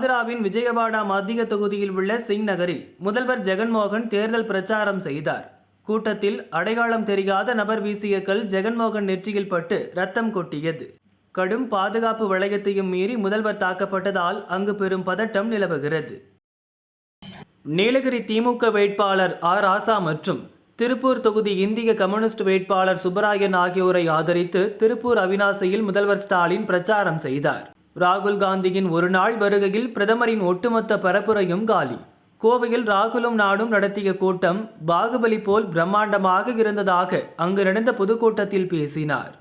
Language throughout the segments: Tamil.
ஆந்திராவின் விஜயவாடா மத்திய தொகுதியில் உள்ள சிங் நகரில் முதல்வர் ஜெகன்மோகன் தேர்தல் பிரச்சாரம் செய்தார். கூட்டத்தில் அடையாளம் தெரியாத நபர் வீசிய கல் ஜெகன்மோகன் நெற்றியில் பட்டு ரத்தம் கொட்டியது. கடும் பாதுகாப்பு வளையத்தையும் மீறி முதல்வர் தாக்கப்பட்டதால் அங்கு பெரும் பதட்டம் நிலவுகிறது. நீலகிரி திமுக வேட்பாளர் ஆர் ஆசா மற்றும் திருப்பூர் தொகுதி இந்திய கம்யூனிஸ்ட் வேட்பாளர் சுப்பராயன் ஆகியோரை ஆதரித்து திருப்பூர் அவினாசியில் முதல்வர் ஸ்டாலின் பிரச்சாரம் செய்தார். ராகுல் காந்தியின் ஒரு நாள் வருகையில் பிரதமரின் ஒட்டுமொத்த பரப்புரையும் காலி. கோவையில் ராகுலும் நாடும் நடத்திய கூட்டம் பாகுபலி போல் பிரம்மாண்டமாக இருந்ததாக அங்கு நடந்த பொதுக்கூட்டத்தில் பேசினார்.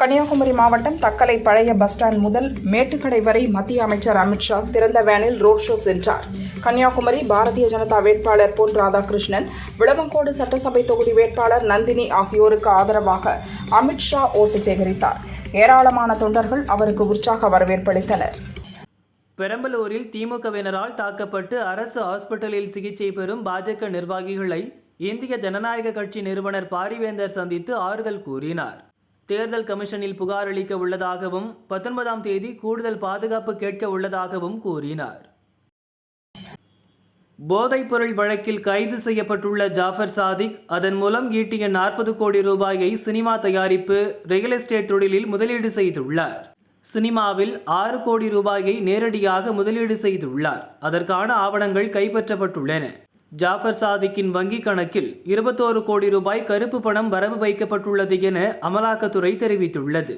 கன்னியாகுமரி மாவட்டம் தக்கலை பழைய பஸ் ஸ்டாண்ட் முதல் மேட்டுக்கடை வரை மத்திய அமைச்சர் அமித்ஷா திறந்த வேனில் ரோட் ஷோ சென்றார். கன்னியாகுமரி பாரதிய ஜனதா வேட்பாளர் பொன் ராதாகிருஷ்ணன் விளவங்கோடு சட்டசபை தொகுதி வேட்பாளர் நந்தினி ஆகியோருக்கு ஆதரவாக அமித்ஷா ஓட்டு சேகரித்தார். ஏராளமான தொண்டர்கள் அவருக்கு உற்சாக வரவேற்பளித்தனர். பெரம்பலூரில் திமுகவினரால் தாக்கப்பட்டு அரசு ஹாஸ்பிட்டலில் சிகிச்சை பெறும் பாஜக நிர்வாகிகளை இந்திய ஜனநாயக கட்சி நிறுவனர் பாரிவேந்தர் சந்தித்து ஆறுதல் கூறினார். தேர்தல் கமிஷனில் புகார் அளிக்க உள்ளதாகவும் பத்தொன்பதாம் தேதி கூடுதல் பாதுகாப்பு கேட்க உள்ளதாகவும் கூறினார். போதைப்பொருள் வழக்கில் கைது செய்யப்பட்டுள்ள ஜாஃபர் சாதிக் அதன் மூலம் ஈட்டிய நாற்பது கோடி ரூபாயை சினிமா தயாரிப்பு ரியல் எஸ்டேட் தொழிலில் முதலீடு செய்துள்ளார். சினிமாவில் ஆறு கோடி ரூபாயை நேரடியாக முதலீடு செய்துள்ளார். அதற்கான ஆவணங்கள் கைப்பற்றப்பட்டுள்ளன. ஜாஃபர் சாதிக்கின் வங்கிக் கணக்கில் இருபத்தோரு கோடி ரூபாய் கருப்பு பணம் வரவு வைக்கப்பட்டுள்ளது என அமலாக்கத்துறை தெரிவித்துள்ளது.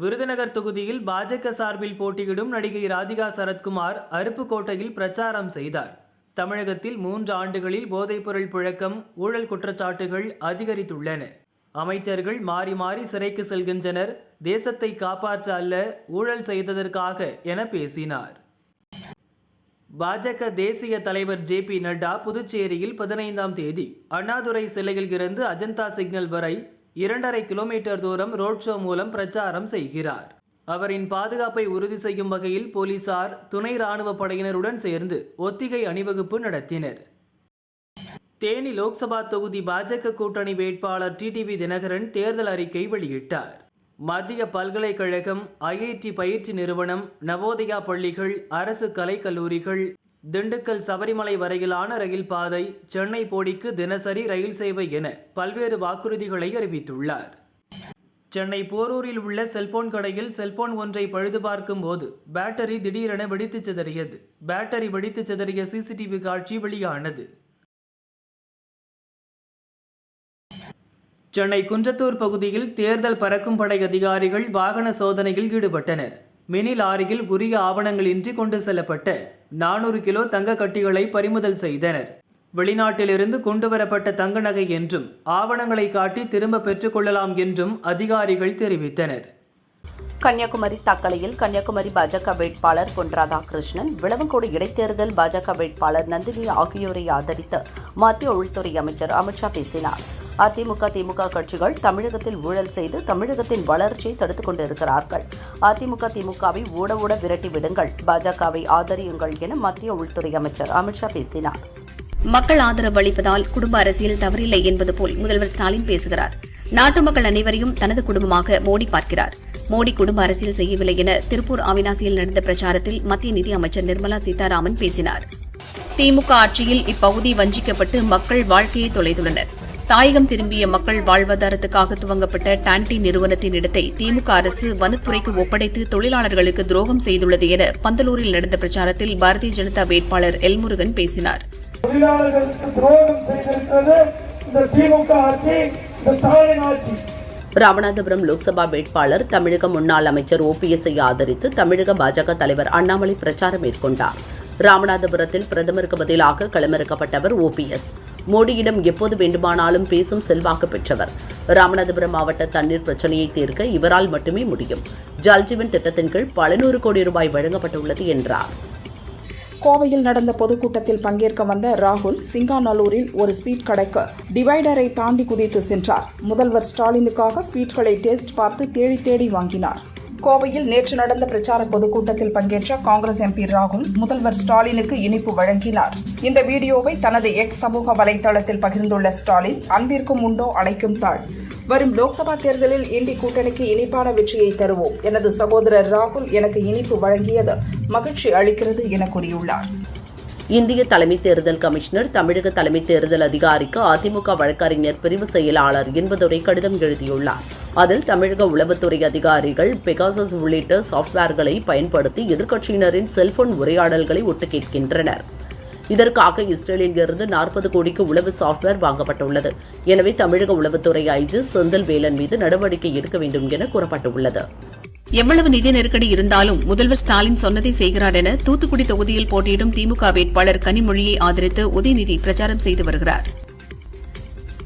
விருதுநகர் தொகுதியில் பாஜக சார்பில் போட்டியிடும் நடிகை ராதிகா சரத்குமார் அருப்புக்கோட்டையில் பிரச்சாரம் செய்தார். தமிழகத்தில் மூன்று ஆண்டுகளில் போதைப்பொருள் புழக்கம் ஊழல் குற்றச்சாட்டுகள் அதிகரித்துள்ளன. அமைச்சர்கள் மாறி மாறி சிறைக்கு செல்கின்றனர். தேசத்தை காப்பாற்ற அல்ல ஊழல் செய்ததற்காக என பேசினார். பாஜக தேசிய தலைவர் ஜே பி நட்டா புதுச்சேரியில் பதினைந்தாம் தேதி அண்ணாதுரை சிலையில் இருந்து அஜந்தா சிக்னல் வரை இரண்டரை கிலோமீட்டர் தூரம் ரோட் ஷோ மூலம் பிரச்சாரம் செய்கிறார். அவரின் பாதுகாப்பை உறுதி செய்யும் வகையில் போலீசார் துணை ராணுவ படையினருடன் சேர்ந்து ஒத்திகை அணிவகுப்பு நடத்தினர். தேனி லோக்சபா தொகுதி பாஜக கூட்டணி வேட்பாளர் டிடிவி தினகரன் தேர்தல் அறிக்கை வெளியிட்டார். மத்திய பல்கலைக்கழகம் ஐஐடி பயிற்சி நிறுவனம் நவோதயா பள்ளிகள் அரசு கலைக்கல்லூரிகள் திண்டுக்கல் சபரிமலை வரையிலான ரயில் பாதை சென்னை போடிக்கு தினசரி ரயில் சேவை என பல்வேறு வாக்குறுதிகளை அறிவித்துள்ளார். சென்னை போரூரில் உள்ள செல்போன் கடையில் செல்போன் ஒன்றை பழுது பார்க்கும் போது பேட்டரி திடீரென வெடித்து சிதறியது. பேட்டரி வெடித்து சிதறிய சிசிடிவி காட்சி வெளியானது. சென்னை குன்றத்தூர் பகுதியில் தேர்தல் பறக்கும் படை அதிகாரிகள் வாகன சோதனையில் ஈடுபட்டனர். மினி லாரியில் உரிய ஆவணங்களின்றி கொண்டு செல்லப்பட்ட நானூறு கிலோ தங்க கட்டிகளை பறிமுதல் செய்தனர். வெளிநாட்டிலிருந்து கொண்டுவரப்பட்ட தங்க நகை என்றும் ஆவணங்களை காட்டி திரும்ப பெற்றுக்கொள்ளலாம் என்றும் அதிகாரிகள் தெரிவித்தனர். கன்னியாகுமரி தக்கலையில் கன்னியாகுமரி பாஜக வேட்பாளர் பொன் ராதாகிருஷ்ணன் விளவங்கோடு இடைத்தேர்தல் பாஜக வேட்பாளர் நந்தினி ஆகியோரை ஆதரித்து மத்திய உள்துறை அமைச்சர் அமித்ஷா பேசினார். அதிமுக திமுக கட்சிகள் தமிழகத்தில் ஊழல் செய்து தமிழகத்தின் வளர்ச்சியை தடுத்துக் கொண்டிருக்கிறார்கள். அதிமுக திமுகவை ஓட ஊட விரட்டி விடுங்கள். பாஜகவை ஆதரியுங்கள் என மத்திய உள்துறை அமைச்சர் அமித்ஷா பேசினார். மக்கள் ஆதரவு அளிப்பதால் குடும்ப அரசியல் தவறில்லை என்பது போல் முதல்வர் ஸ்டாலின் பேசுகிறார். நாட்டு மக்கள் அனைவரையும் தனது குடும்பமாக மோடி பார்க்கிறார். மோடி குடும்ப அரசியல் செய்யவில்லை என திருப்பூர் அவினாசியில் நடந்த பிரச்சாரத்தில் மத்திய நிதி அமைச்சர் நிர்மலா சீதாராமன் பேசினார். திமுக ஆட்சியில் இப்பகுதி வஞ்சிக்கப்பட்டு மக்கள் வாழ்க்கையை தொலைத்துள்ளனா் தாயகம் திரும்பிய மக்கள் வாழ்வாதாரத்துக்காக துவங்கப்பட்ட டான்டி நிறுவனத்தின் இடத்தை திமுக அரசு வனத்துறைக்கு ஒப்படைத்து தொழிலாளர்களுக்கு துரோகம் செய்துள்ளது என பந்தலூரில் நடந்த பிரச்சாரத்தில் பாரதிய ஜனதா வேட்பாளர் எல்முருகன் பேசினார். தொழிலாளர்களுக்கு துரோகம் செய்திருக்கிறது இந்த திமுக ஆட்சி இந்த ஸ்டாலின் ஆட்சி. ராமநாதபுரம் லோக்சபா வேட்பாளர் தமிழக முன்னாள் அமைச்சர் ஓபிஎஸ்ஐ ஆதரித்து தமிழக பாஜக தலைவர் அண்ணாமலை பிரச்சாரம் மேற்கொண்டார். ராமநாதபுரத்தில் பிரதமருக்கு பதிலாக களமிறக்கப்பட்டவர் ஓபிஎஸ் மோடியிடம் எப்போது வேண்டுமானாலும் பேசும் செல்வாக்கு பெற்றவர். ராமநாதபுரம் மாவட்ட தண்ணீர் பிரச்சனையை தீர்க்க இவரால் மட்டுமே முடியும். ஜல்ஜீவன் திட்டத்தின் கீழ் பல நூறு கோடி ரூபாய் வழங்கப்பட்டுள்ளது என்றார். கோவையில் நடந்த பொதுக்கூட்டத்தில் பங்கேற்க வந்த ராகுல் சிங்காநல்லூரில் ஒரு ஸ்வீட் கடைக்கு டிவைடரை தாண்டி குதித்து சென்றார். முதல்வர் ஸ்டாலினுக்காக ஸ்வீட்களை டேஸ்ட் பார்த்து தேடி தேடி வாங்கினார். கோவையில் நேற்று நடந்த பிரச்சார பொதுக்கூட்டத்தில் பங்கேற்ற காங்கிரஸ் எம்பி ராகுல் முதல்வர் ஸ்டாலினுக்கு இனிப்பு வழங்கினார். இந்த வீடியோவை தனது எக்ஸ் சமூக வலைதளத்தில் பகிர்ந்துள்ள ஸ்டாலின் அன்பிற்கும் உண்டோ அடைக்கும் தாழ். வரும் லோக்சபா தேர்தலில் இந்தி கூட்டணிக்கு இனிப்பான வெற்றியை தருவோம். எனது சகோதரர் ராகுல் எனக்கு இனிப்பு வழங்கியது மகிழ்ச்சி அளிக்கிறது என கூறியுள்ளார். இந்திய தலைமை தேர்தல் கமிஷனர் தமிழக தலைமை தேர்தல் அதிகாரிக்கு அதிமுக வழக்கறிஞர் பிரிவு செயலாளர் என்பதுரை கடிதம் எழுதியுள்ளார். அதில் தமிழக உளவுத்துறை அதிகாரிகள் பெகாசஸ் உள்ளிட்ட சாப்ட்வேர்களை பயன்படுத்தி எதிர்க்கட்சியினரின் செல்போன் உரையாடல்களை ஒட்டு கேட்கின்றனர் இதற்காக இஸ்ரேலில் இருந்து நாற்பது கோடிக்கு உளவு சாப்ட்வேர் வாங்கப்பட்டுள்ளது. எனவே தமிழக உளவுத்துறை ஐஜி செந்தில் வேலன் மீது நடவடிக்கை எடுக்க வேண்டும் என கூறப்பட்டுள்ளது. எவ்வளவு நிதி நெருக்கடி இருந்தாலும் முதல்வர் ஸ்டாலின் சொன்னதை செய்கிறார் என தூத்துக்குடி தொகுதியில் போட்டியிடும் திமுக வேட்பாளர் கனிமொழியை ஆதரித்து உதயநிதி பிரச்சாரம் செய்து வருகிறார்.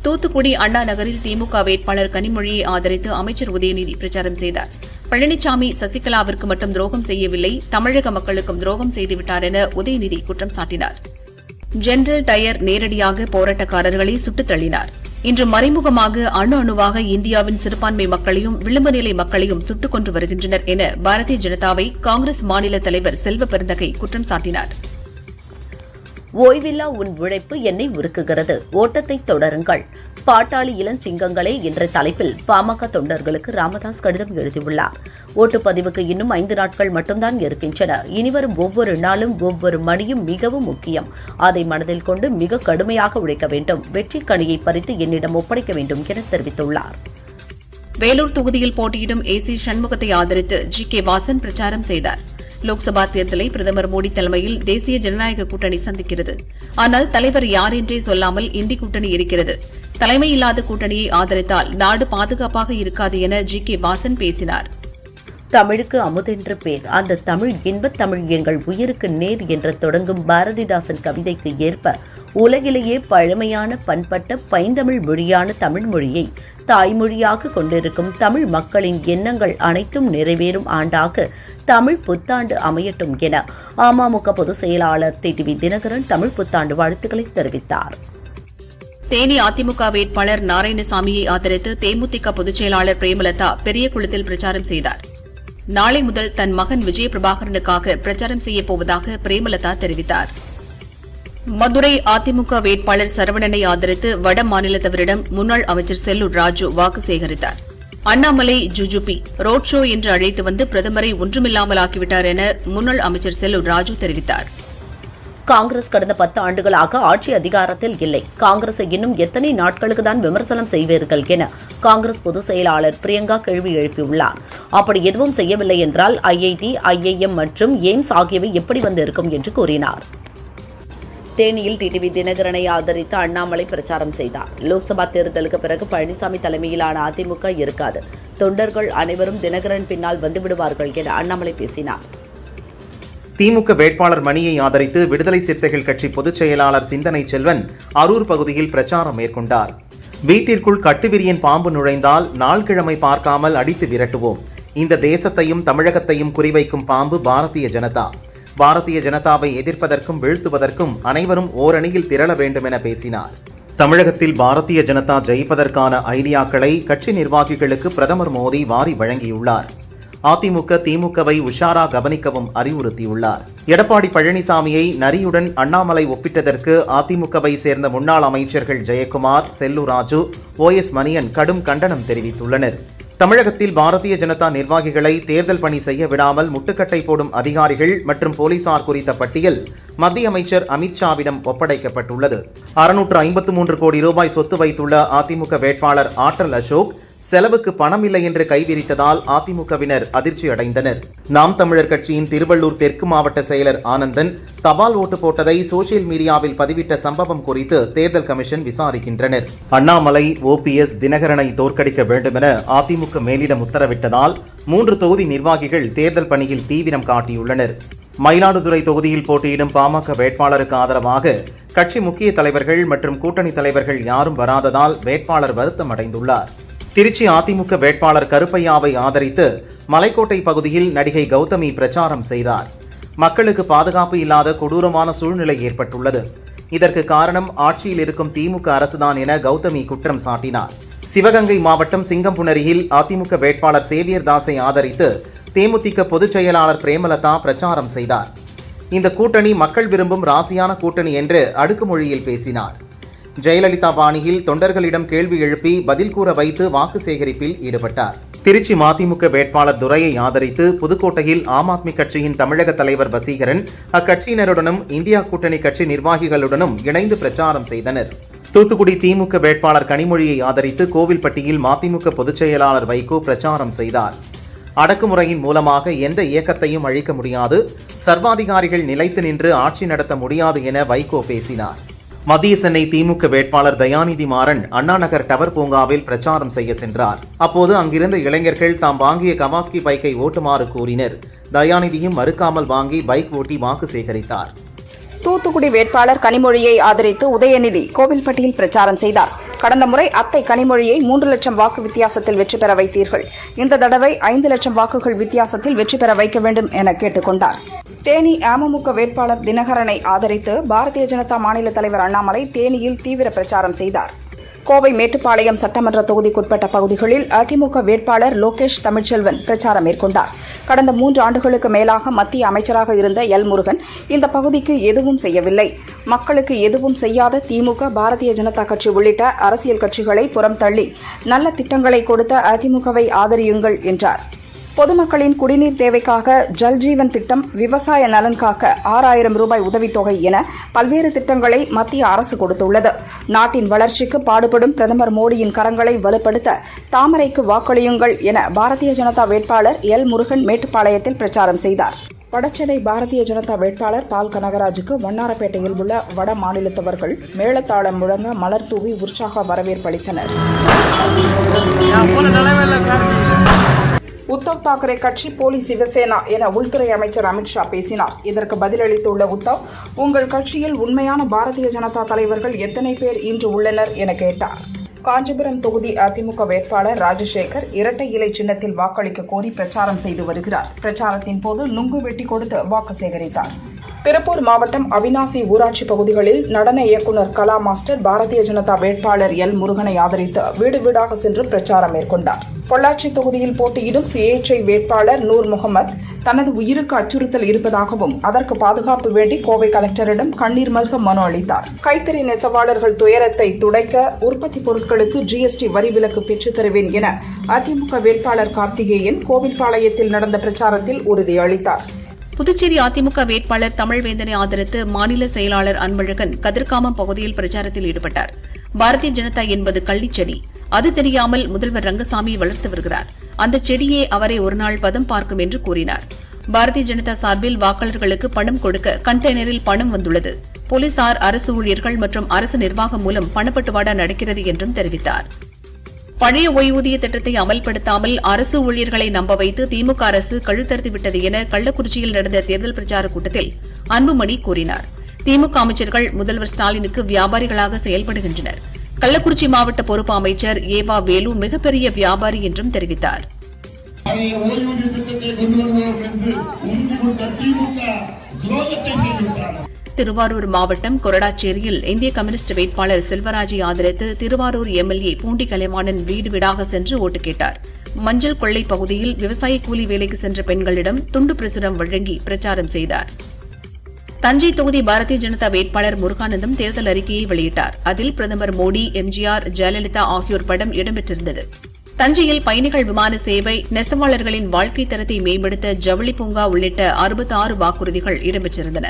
தூத்துக்குடி அண்ணா நகரில் திமுக வேட்பாளர் கனிமொழியை ஆதரித்து அமைச்சர் உதயநிதி பிரச்சாரம் செய்தார். பழனிசாமி சசிகலாவிற்கு மட்டும் துரோகம் செய்யவில்லை தமிழக மக்களுக்கும் துரோகம் செய்துவிட்டார் என உதயநிதி குற்றம் சாட்டினார். ஜெனரல் டயர் நேரடியாக போராட்டக்காரர்களை சுட்டுத் தள்ளினார். இன்று மறைமுகமாக அணு அணுவாக இந்தியாவின் சிறுபான்மை மக்களையும் விளிம்பு நிலை மக்களையும் சுட்டுக் கொன்று வருகின்றனர் என பாரதிய ஜனதாவை காங்கிரஸ் மாநில தலைவர் செல்வ பெருந்தகை குற்றம் சாட்டினார். ஓய்வில்லா உன் உழைப்பு என்னை உருக்குகிறது. ஓட்டத்தை தொடருங்கள். பாட்டாளி இளஞ்சிங்கங்களே என்ற தலைப்பில் பாமக தொண்டர்களுக்கு ராமதாஸ் கடிதம் எழுதியுள்ளார். ஓட்டுப்பதிவுக்கு இன்னும் ஐந்து நாட்கள் மட்டும்தான் இருக்கின்றன. இனிவரும் ஒவ்வொரு நாளும் ஒவ்வொரு மணியும் மிகவும் முக்கியம். அதை மனதில் கொண்டு மிக கடுமையாக உழைக்க வேண்டும். வெற்றி கனியை பறித்து என்னிடம் ஒப்படைக்க வேண்டும் என தெரிவித்துள்ளார். வேலூர் தொகுதியில் போட்டியிடும் ஏ சி சண்முகத்தை ஆதரித்து ஜி கே வாசன் பிரச்சாரம் செய்தார். லோக்சபா தேர்தலை பிரதமர் மோடி தலைமையில் தேசிய ஜனநாயக கூட்டணி சந்திக்கிறது. ஆனால் தலைவர் யார் என்றே சொல்லாமல் இண்டி கூட்டணி இருக்கிறது. தலைமையில்லாத கூட்டணியை ஆதரித்தால் நாடு பாதுகாப்பாக இருக்காது என ஜி கே வாசன் பேசினார். தமிழுக்கு அமுதென்று பேர். அந்த தமிழ் இன்பத் தமிழ் எங்கள் உயிருக்கு நேர் என்று தொடங்கும் பாரதிதாசன் கவிதைக்கு ஏற்ப உலகிலேயே பழமையான பண்பட்ட பைந்தமிழ் மொழியான தமிழ் மொழியை தாய்மொழியாக கொண்டிருக்கும் தமிழ் மக்களின் எண்ணங்கள் அனைத்தும் நிறைவேறும் ஆண்டாக தமிழ் புத்தாண்டு அமையட்டும் என அமமுக பொதுச் செயலாளர் டிடிவி தினகரன் தமிழ் புத்தாண்டு வாழ்த்துக்களை தெரிவித்தார். தேனி அதிமுக வேட்பாளர் நாராயணசாமியை ஆதரித்து தேமுதிக பொதுச் செயலாளர் பிரேமலதா பெரிய குளத்தில் பிரச்சாரம் செய்தார். நாளை முதல் தன் மகன் விஜய பிரபாகரனுக்காக பிரச்சாரம் செய்யப் போவதாக பிரேமலதா தெரிவித்தார். மதுரை அதிமுக வேட்பாளர் சரவணனை ஆதரித்து வட மாநிலத்தவரிடம் முன்னாள் அமைச்சர் செல்லூர் ராஜு வாக்கு சேகரித்தார். அண்ணாமலை ஜுஜுபி ரோட் ஷோ என்று அழைத்து வந்து பிரதமரை ஒன்றுமில்லாமல் ஆக்கிவிட்டார் என முன்னாள் அமைச்சர் செல்லூர் ராஜு தெரிவித்தார். காங்கிரஸ் கடந்த பத்து ஆண்டுகளாக ஆட்சி அதிகாரத்தில் இல்லை. காங்கிரஸை இன்னும் எத்தனை நாட்களுக்கு தான் விமர்சனம் செய்வீர்கள் என காங்கிரஸ் பொதுச் செயலாளர் பிரியங்கா கேள்வி எழுப்பியுள்ளார். அப்படி எதுவும் செய்யவில்லை என்றால் ஐஐடி ஐஐஎம் மற்றும் எய்ம்ஸ் ஆகியவை எப்படி வந்து இருக்கும் என்று கூறினார். தேனியில் டிடிவி தினகரனை ஆதரித்து அண்ணாமலை பிரச்சாரம் செய்தார். லோக்சபா தேர்தலுக்கு பிறகு பழனிசாமி தலைமையிலான அதிமுக இருக்காது. தொண்டர்கள் அனைவரும் தினகரன் பின்னால் வந்துவிடுவார்கள் என அண்ணாமலை பேசினார். திமுக வேட்பாளர் மணியை ஆதரித்து விடுதலை சிறுத்தைகள் கட்சி பொதுச் செயலாளர் சிந்தனை செல்வன் அரூர் பகுதியில் பிரச்சாரம் மேற்கொண்டார். வீட்டிற்குள் கட்டுவிரியன் பாம்பு நுழைந்தால் நாள் கிழமை பார்க்காமல் அடித்து விரட்டுவோம். இந்த தேசத்தையும் தமிழகத்தையும் குறிவைக்கும் பாம்பு பாரதிய ஜனதா. பாரதிய ஜனதாவை எதிர்ப்பதற்கும் வீழ்த்துவதற்கும் அனைவரும் ஓரணியில் திரள வேண்டும் என பேசினார். தமிழகத்தில் பாரதிய ஜனதா ஜெயிப்பதற்கான ஐடியாக்களை கட்சி நிர்வாகிகளுக்கு பிரதமர் மோடி வாரி வழங்கியுள்ளார். அதிமுக திமுகவை உஷாரா கவனிக்கவும் அறிவுறுத்தியுள்ளார். எடப்பாடி பழனிசாமியை நரியுடன் அண்ணாமலை ஒப்பிட்டதற்கு அதிமுகவை சேர்ந்த முன்னாள் அமைச்சர்கள் ஜெயக்குமார் செல்லூர் ராஜு ஓ எஸ் மணியன் கடும் கண்டனம் தெரிவித்துள்ளனர். தமிழகத்தில் பாரதிய ஜனதா நிர்வாகிகளை தேர்தல் பணி செய்ய விடாமல் முட்டுக்கட்டை போடும் அதிகாரிகள் மற்றும் போலீசார் குறித்த பட்டியல் மத்திய அமைச்சர் அமித்ஷாவிடம் ஒப்படைக்கப்பட்டுள்ளது. அறுநூற்று ஐம்பத்து மூன்று கோடி ரூபாய் சொத்து வைத்துள்ள அதிமுக வேட்பாளர் ஆற்றல் அசோக் செலவுக்கு பணம் இல்லை என்று கைவிரித்ததால் அதிமுகவினர் அதிர்ச்சி அடைந்தனர். நாம் தமிழர் கட்சியின் திருவள்ளூர் தெற்கு மாவட்ட செயலர் ஆனந்தன் தபால் ஓட்டு போட்டதை சோசியல் மீடியாவில் பதிவிட்ட சம்பவம் குறித்து தேர்தல் கமிஷன் விசாரிக்கின்றனர். அண்ணாமலை ஓபிஎஸ் தினகரனை தோற்கடிக்க வேண்டுமென அதிமுக மேலிடம் உத்தரவிட்டதால் மூன்று தொகுதி நிர்வாகிகள் தேர்தல் பணியில் தீவிரம் காட்டியுள்ளனர். மயிலாடுதுறை தொகுதியில் போட்டியிடும் பாமக வேட்பாளருக்கு ஆதரவாக கட்சி முக்கிய தலைவர்கள் மற்றும் கூட்டணி தலைவர்கள் யாரும் வராததால் வேட்பாளர் வருத்தம் அடைந்துள்ளார் திருச்சி அதிமுக வேட்பாளர் கருப்பையாவை ஆதரித்து மலைக்கோட்டை பகுதியில் நடிகை கௌதமி பிரச்சாரம் செய்தார். மக்களுக்கு பாதுகாப்பு இல்லாத கொடூரமான சூழ்நிலை ஏற்பட்டுள்ளது. இதற்கு காரணம் ஆட்சியில் இருக்கும் திமுக அரசுதான் என கௌதமி குற்றம் சாட்டினார். சிவகங்கை மாவட்டம் சிங்கம்புணரியில் அதிமுக வேட்பாளர் சேவியர் தாஸை ஆதரித்து தேமுதிக பொதுச் செயலாளர் பிரேமலதா பிரச்சாரம் செய்தார். இந்த கூட்டணி மக்கள் விரும்பும் ராசியான கூட்டணி என்று அடுக்குமொழியில் பேசினார். ஜெயலலிதா பாணியில் தொண்டர்களிடம் கேள்வி எழுப்பி பதில் கூற வைத்து வாக்கு சேகரிப்பில் ஈடுபட்டார். திருச்சி மதிமுக வேட்பாளர் துரையை ஆதரித்து புதுக்கோட்டையில் ஆம் ஆத்மி கட்சியின் தமிழக தலைவர் வசீகரன் அக்கட்சியினருடனும் இந்தியா கூட்டணி கட்சி நிர்வாகிகளுடனும் இணைந்து பிரச்சாரம் செய்தனர். தூத்துக்குடி திமுக வேட்பாளர் கனிமொழியை ஆதரித்து கோவில்பட்டியில் மதிமுக பொதுச் செயலாளர் வைகோ பிரச்சாரம் செய்தார். அடக்குமுறையின் மூலமாக எந்த இயக்கத்தையும் அழிக்க முடியாது சர்வாதிகாரிகள் நிலைத்து நின்று ஆட்சி நடத்த முடியாது என வைகோ பேசினார். மத்திய சென்னை திமுக வேட்பாளர் தயாநிதி மாறன் அண்ணா நகர் டவர் பூங்காவில் பிரச்சாரம் செய்ய சென்றார். அப்போது அங்கிருந்த இளைஞர்கள் தாம் வாங்கிய கவாஸ்கி பைக்கை ஓட்டுமாறு கூறினர் தயாநிதியும் மறுக்காமல் வாங்கி பைக் ஓட்டி வாக்கு சேகரித்தார். தூத்துக்குடி வேட்பாளர் கனிமொழியை ஆதரித்து உதயநிதி கோவில்பட்டியில் பிரச்சாரம் செய்தார். கடந்த முறை அத்தை கனிமொழியை மூன்று லட்சம் வாக்கு வித்தியாசத்தில் வெற்றி பெற வைத்தீர்கள். இந்த தடவை ஐந்து லட்சம் வாக்குகள் வித்தியாசத்தில் வெற்றி பெற வைக்க வேண்டும் என கேட்டுக்கொண்டார் தேனி அமமுக வேட்பாளர் தினகரனை ஆதரித்து பாரதிய ஜனதா மாநில தலைவர் அண்ணாமலை தேனியில் தீவிர பிரச்சாரம் செய்தார். கோவை மேட்டுப்பாளையம் சட்டமன்ற தொகுதிக்குட்பட்ட பகுதிகளில் அதிமுக வேட்பாளர் லோகேஷ் தமிழ்ச்செல்வன் பிரச்சாரம் மேற்கொண்டார். கடந்த மூன்று ஆண்டுகளுக்கு மேலாக மத்திய அமைச்சராக இருந்த எல் முருகன் இந்த பகுதிக்கு எதுவும் செய்யவில்லை. மக்களுக்கு எதுவும் செய்யாத திமுக பாரதிய ஜனதா கட்சி உள்ளிட்ட அரசியல் கட்சிகளை புறம் தள்ளி நல்ல திட்டங்களை கொடுத்த அதிமுகவை ஆதரியுங்கள் என்றார். பொதுமக்களின் குடிநீர் தேவைக்காக ஜல்ஜீவன் திட்டம் விவசாய நலன் காக்க ஆறாயிரம் ரூபாய் உதவித்தொகை என பல்வேறு திட்டங்களை மத்திய அரசு கொடுத்துள்ளது. நாட்டின் வளர்ச்சிக்கு பாடுபடும் பிரதமர் மோடியின் கரங்களை வலுப்படுத்த தாமரைக்கு வாக்களியுங்கள் என பாரதிய ஜனதா வேட்பாளர் எல் முருகன் மேட்டுப்பாளையத்தில் பிரச்சாரம் செய்தார். வடசென்னை பாரதிய ஜனதா வேட்பாளர் பால் கனகராஜுக்கு வண்ணாரப்பேட்டையில் உள்ள வட மாநிலத்தவர்கள் மேளத்தாளம் முழங்க மலர் தூவி உற்சாக வரவேற்பளித்தனர் உத்தவ் தாக்கரே கட்சி போலி சிவசேனா என உள்துறை அமைச்சர் அமித்ஷா பேசினார். இதற்கு பதிலளித்துள்ள உத்தவ் உங்கள் கட்சியில் உண்மையான பாரதிய ஜனதா தலைவர்கள் எத்தனை பேர் இன்று உள்ளனர்? என கேட்டார். காஞ்சிபுரம் தொகுதி அதிமுக வேட்பாளர் ராஜசேகர் இரட்டை இலை சின்னத்தில் வாக்களிக்க கோரி பிரச்சாரம் செய்து வருகிறார். பிரச்சாரத்தின் போது நுங்கு வெட்டி கொடுத்து வாக்கு சேகரித்தார். திருப்பூர் மாவட்டம் அவினாசி ஊராட்சி பகுதிகளில் நடன இயக்குநர் கலா மாஸ்டர் பாரதிய ஜனதா வேட்பாளர் எல் முருகனை ஆதரித்து வீடு வீடாக சென்று பிரச்சாரம் மேற்கொண்டார். பொள்ளாச்சி தொகுதியில் போட்டியிடும் சுயேட்சை வேட்பாளர் நூர் முகமது தனது உயிருக்கு அச்சுறுத்தல் இருப்பதாகவும் அதற்கு பாதுகாப்பு வேண்டி கோவை கலெக்டரிடம் கண்ணீர் மல்க மனு அளித்தார். கைத்தறி நெசவாளர்கள் துயரத்தை துடைக்க உற்பத்தி பொருட்களுக்கு ஜிஎஸ்டி வரி விலக்கு பெற்றுத் தருவேன் என அதிமுக வேட்பாளர் கார்த்திகேயன் கோவில்பாளையத்தில் நடந்த பிரச்சாரத்தில் உறுதியளித்தார். புதுச்சேரி அதிமுக வேட்பாளர் தமிழ்வேந்தனை ஆதரித்து மாநில செயலாளர் அன்பழகன் கதிர்காமம் பகுதியில் பிரச்சாரத்தில் ஈடுபட்டார். பாரதிய ஜனதா என்பது கள்ளிச்செடி அது தெரியாமல் முதல்வர் ரங்கசாமி வளர்த்து வருகிறார். அந்த செடியே அவரை ஒருநாள் பதம் பார்க்கும் என்று கூறினார். பாரதிய ஜனதா சார்பில் வாக்காளர்களுக்கு பணம் கொடுக்க கண்டெய்னரில் பணம் வந்துள்ளது. போலீசார் அரசு ஊழியர்கள் மற்றும் அரசு நிர்வாகம் மூலம் பணப்பட்டுவாடா நடக்கிறது என்றும் தெரிவித்தார். பழைய ஓய்வூதிய திட்டத்தை அமல்படுத்தாமல் அரசு ஊழியர்களை நம்ப வைத்து திமுக அரசு கழுத்தறுத்துவிட்டது என கள்ளக்குறிச்சியில் நடந்த தேர்தல் பிரச்சார கூட்டத்தில் அன்புமணி கூறினார். திமுக அமைச்சர்கள் முதல்வர் ஸ்டாலினுக்கு வியாபாரிகளாக செயல்படுகின்றனர். கள்ளக்குறிச்சி மாவட்ட பொறுப்பு அமைச்சர் ஏவா வேலு மிகப்பெரிய வியாபாரி என்றும் தெரிவித்தார். பழைய ஓய்வூதிய திட்டத்தை கொண்டு வருவோம் என்று உறுதி கொடுத்த திமுக துரோகத்தை செய்துவிட்டார்கள் திருவாரூர் மாவட்டம் கொரடாச்சேரியில் இந்திய கம்யூனிஸ்ட் வேட்பாளர் செல்வராஜை ஆதரித்து திருவாரூர் எம்எல்ஏ பூண்டி கலைவாணன் வீடு வீடாக சென்று ஓட்டு கேட்டார். மஞ்சள் கொள்ளை பகுதியில் விவசாய கூலி வேலைக்கு சென்ற பெண்களிடம் துண்டு பிரசுரம் வழங்கி பிரச்சாரம் செய்தார். தஞ்சை தொகுதி பாரதிய ஜனதா வேட்பாளர் முருகானந்தம் தேர்தல் அறிக்கையை வெளியிட்டார். அதில் பிரதமர் மோடி எம்ஜிஆர் ஜெயலலிதா ஆகியோர் படம் இடம்பெற்றிருந்தது. தஞ்சையில் பயணிகள் விமான சேவை நெசவாளர்களின் வாழ்க்கை தரத்தை மேம்படுத்த ஜவுளி பூங்கா உள்ளிட்ட அறுபத்தி ஆறு வாக்குறுதிகள் இடம்பெற்றிருந்தன.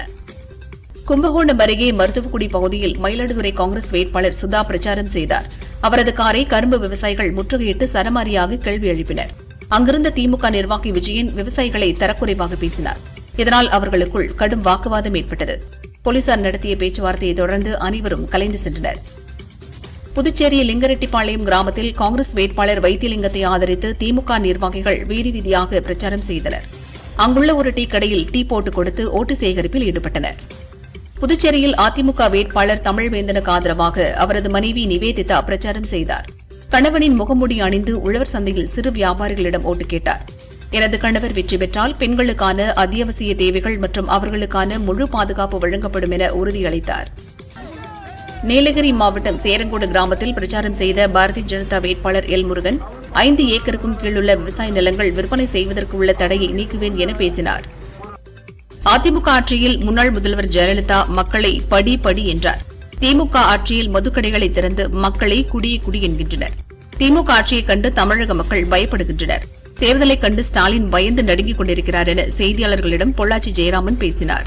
கும்பகோணம் அருகே மருத்துவக்குடி பகுதியில் மயிலாடுதுறை காங்கிரஸ் வேட்பாளர் சுதா பிரச்சாரம் செய்தார். அவரது காரை கரும்பு விவசாயிகள் முற்றுகையிட்டு சரமாரியாக கேள்வி எழுப்பினர். அங்கிருந்த திமுக நிர்வாகி விஜயன் விவசாயிகளை தரக்குறைவாக பேசினார். இதனால் அவர்களுக்குள் கடும் வாக்குவாதம் ஏற்பட்டது. போலீசார் நடத்திய பேச்சுவார்த்தையை தொடர்ந்து அனைவரும் கலைந்து சென்றனர். புதுச்சேரி லிங்கரெட்டிப்பாளையம் கிராமத்தில் காங்கிரஸ் வேட்பாளர் வைத்தியலிங்கத்தை ஆதரித்து திமுக நிர்வாகிகள் வீதி வீதியாக பிரச்சாரம் செய்தனர். அங்குள்ள ஒரு டீ கடையில் டீ போட்டு கொடுத்து ஓட்டு சேகரிப்பில் ஈடுபட்டனர். புதுச்சேரியில் அதிமுக வேட்பாளர் தமிழ்வேந்தனுக்கு ஆதரவாக அவரது மனைவி நிவேதிதா பிரச்சாரம் செய்தார். கணவனின் முகமூடி அணிந்து உழவர் சந்தையில் சிறு வியாபாரிகளிடம் ஓட்டு கேட்டார். எனது கணவர் வெற்றி பெற்றால் பெண்களுக்கான அத்தியாவசிய தேவைகள் மற்றும் அவர்களுக்கான முழு பாதுகாப்பு வழங்கப்படும் என உறுதியளித்தார். நீலகிரி மாவட்டம் சேரங்கோடு கிராமத்தில் பிரச்சாரம் செய்த பாரதிய ஜனதா வேட்பாளர் எல் முருகன் ஐந்து ஏக்கருக்கும் கீழுள்ள விவசாய நிலங்கள் விற்பனை செய்வதற்கு உள்ள தடையை நீக்குவேன் என பேசினார். அதிமுக ஆட்சியில் முன்னாள் முதல்வர் ஜெயலலிதா மக்களை படி படி என்றார். திமுக ஆட்சியில் மதுக்கடைகளை திறந்து மக்களை குடி குடி என்கின்றனர். திமுக ஆட்சியை கண்டு தமிழக மக்கள் பயப்படுகின்றனர். தேர்தலை கண்டு ஸ்டாலின் பயந்து நடுங்கிக் கொண்டிருக்கிறார் என செய்தியாளர்களிடம் பொள்ளாச்சி ஜெயராமன் பேசினார்.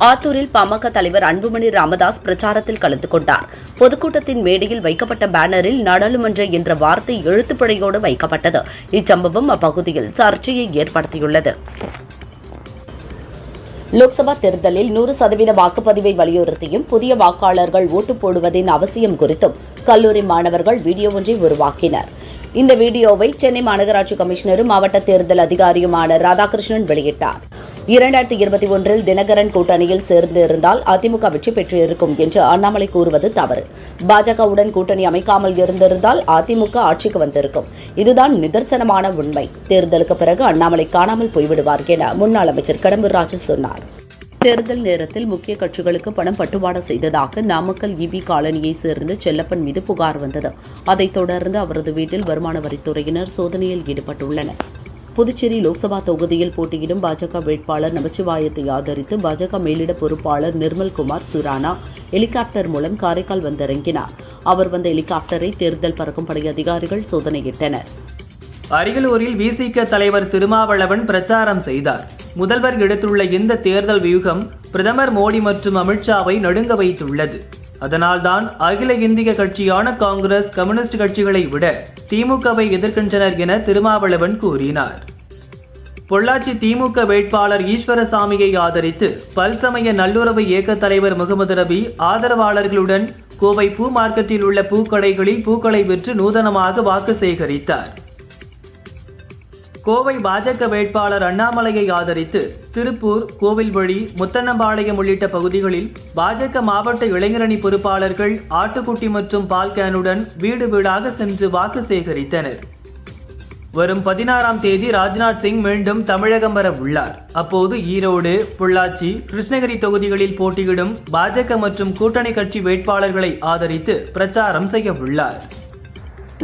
ஆத்தூரில் பாமக தலைவர் அன்புமணி ராமதாஸ் பிரச்சாரத்தில் கலந்து கொண்டார். பொதுக்கூட்டத்தின் மேடையில் வைக்கப்பட்ட பேனரில் நாடாளுமன்ற என்ற வார்த்தை எழுத்துப்பிழையோடு வைக்கப்பட்டது. இச்சம்பவம் அப்பகுதியில் சர்ச்சையை ஏற்படுத்தியுள்ளது. லோக்சபா தேர்தலில் நூறு சதவீத வாக்குப்பதிவை வலியுறுத்தியும் புதிய வாக்காளர்கள் ஓட்டு போடுவதின் அவசியம் குறித்தும் கல்லூரி மாணவர்கள் வீடியோ ஒன்றை உருவாக்கினர். இந்த வீடியோவை சென்னை மாநகராட்சி கமிஷனரும் மாவட்ட தேர்தல் அதிகாரியுமான ராதாகிருஷ்ணன் வெளியிட்டார். இரண்டாயிரத்தி இருபத்தி ஒன்றில் தினகரன் கூட்டணியில் சேர்ந்து இருந்தால் அதிமுக வெற்றி பெற்றிருக்கும் என்று அண்ணாமலை கூறுவது தவறு. பாஜகவுடன் கூட்டணி அமைக்காமல் இருந்திருந்தால் அதிமுக ஆட்சிக்கு வந்திருக்கும். இதுதான் நிதர்சனமான உண்மை. தேர்தலுக்கு பிறகு அண்ணாமலை காணாமல் போய்விடுவார் என முன்னாள் அமைச்சர் கடம்பூர் ராஜு சொன்னார். தேர்தல் நேரத்தில் முக்கிய கட்சிகளுக்கு பணம் பட்டுவாடா செய்ததாக நாமக்கல் இபி காலனியை சேர்ந்த செல்லப்பன் மீது புகார் வந்தது. அதைத் தொடர்ந்து அவரது வீட்டில் வருமான வரித்துறையினர் சோதனையில் ஈடுபட்டுள்ளனர். புதுச்சேரி லோக்சபா தொகுதியில் போட்டியிடும் பாஜக வேட்பாளர் நமச்சிவாயத்தை ஆதரித்து பாஜக மேலிட பொறுப்பாளர் நிர்மல்குமார் சுரானா ஹெலிகாப்டர் மூலம் காரைக்கால் வந்திறங்கினார். அவர் வந்த ஹெலிகாப்டரை தேர்தல் பறக்கும் படை அதிகாரிகள் சோதனையிட்டனர். அரியலூரில் விசிக தலைவர் திருமாவளவன் பிரச்சாரம் செய்தார். முதல்வர் எடுத்துள்ள இந்த தேர்தல் வியூகம் பிரதமர் மோடி மற்றும் அமித்ஷாவை நடுங்க வைத்துள்ளது. அதனால்தான் அகில இந்திய கட்சியான காங்கிரஸ் கம்யூனிஸ்ட் கட்சிகளை விட திமுகவை எதிர்க்கின்றனர் என திருமாவளவன் கூறினார். பொள்ளாச்சி திமுக வேட்பாளர் ஈஸ்வரசாமியை ஆதரித்து பல்சமய நல்லுறவு இயக்க தலைவர் முகமது ரபி ஆதரவாளர்களுடன் கோவை பூ மார்க்கெட்டில் உள்ள பூக்கடைகளில் பூக்களை விற்று நூதனமாக வாக்கு சேகரித்தார். கோவை பாஜக வேட்பாளர் அண்ணாமலையை ஆதரித்து திருப்பூர் கோவில்வழி முத்தன்னம்பாளையம் உள்ளிட்ட பகுதிகளில் பாஜக மாவட்ட இளைஞரணி பொறுப்பாளர்கள் ஆட்டுக்குட்டி மற்றும் பால்கேனுடன் வீடு வீடாக சென்று வாக்கு சேகரித்தனர். வரும் பதினாறாம் தேதி ராஜ்நாத் சிங் மீண்டும் தமிழகம் வர உள்ளார். அப்போது ஈரோடு பொள்ளாச்சி கிருஷ்ணகிரி தொகுதிகளில் போட்டியிடும் பாஜக மற்றும் கூட்டணி கட்சி வேட்பாளர்களை ஆதரித்து பிரச்சாரம் செய்ய உள்ளார்.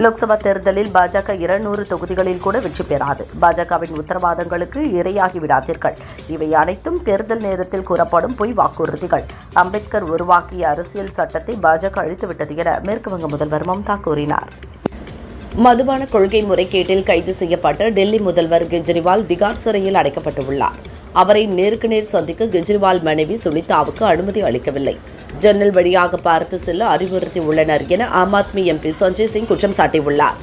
லோக்சபா தேர்தலில் பாஜக இருநூறு தொகுதிகளில் கூட வெற்றி பெறாது. பாஜகவின் உத்தரவாதங்களுக்கு இரையாகி விடாதீர்கள். இவை அனைத்தும் தேர்தல் நேரத்தில் கூறப்படும் பொய் வாக்குறுதிகள். அம்பேத்கர் உருவாக்கிய அரசியல் சட்டத்தை பாஜக அழித்துவிட்டது என மேற்குவங்க முதல்வர் மம்தா கூறினார். மதுபான கொள்கை முறைகேட்டில் கைது செய்யப்பட்ட டெல்லி முதல்வர் கெஜ்ரிவால் திகார் சிறையில் அடைக்கப்பட்டுள்ளார். அவரை நேருக்கு நேர் சந்திக்க கெஜ்ரிவால் மனைவி சுனிதாவுக்கு அனுமதி அளிக்கவில்லை. ஜன்னல் வழியாக பார்த்து செல்ல அறிவுறுத்தியுள்ளனர் என ஆம் ஆத்மி எம்பி சஞ்சய் சிங் குற்றம் சாட்டியுள்ளார்.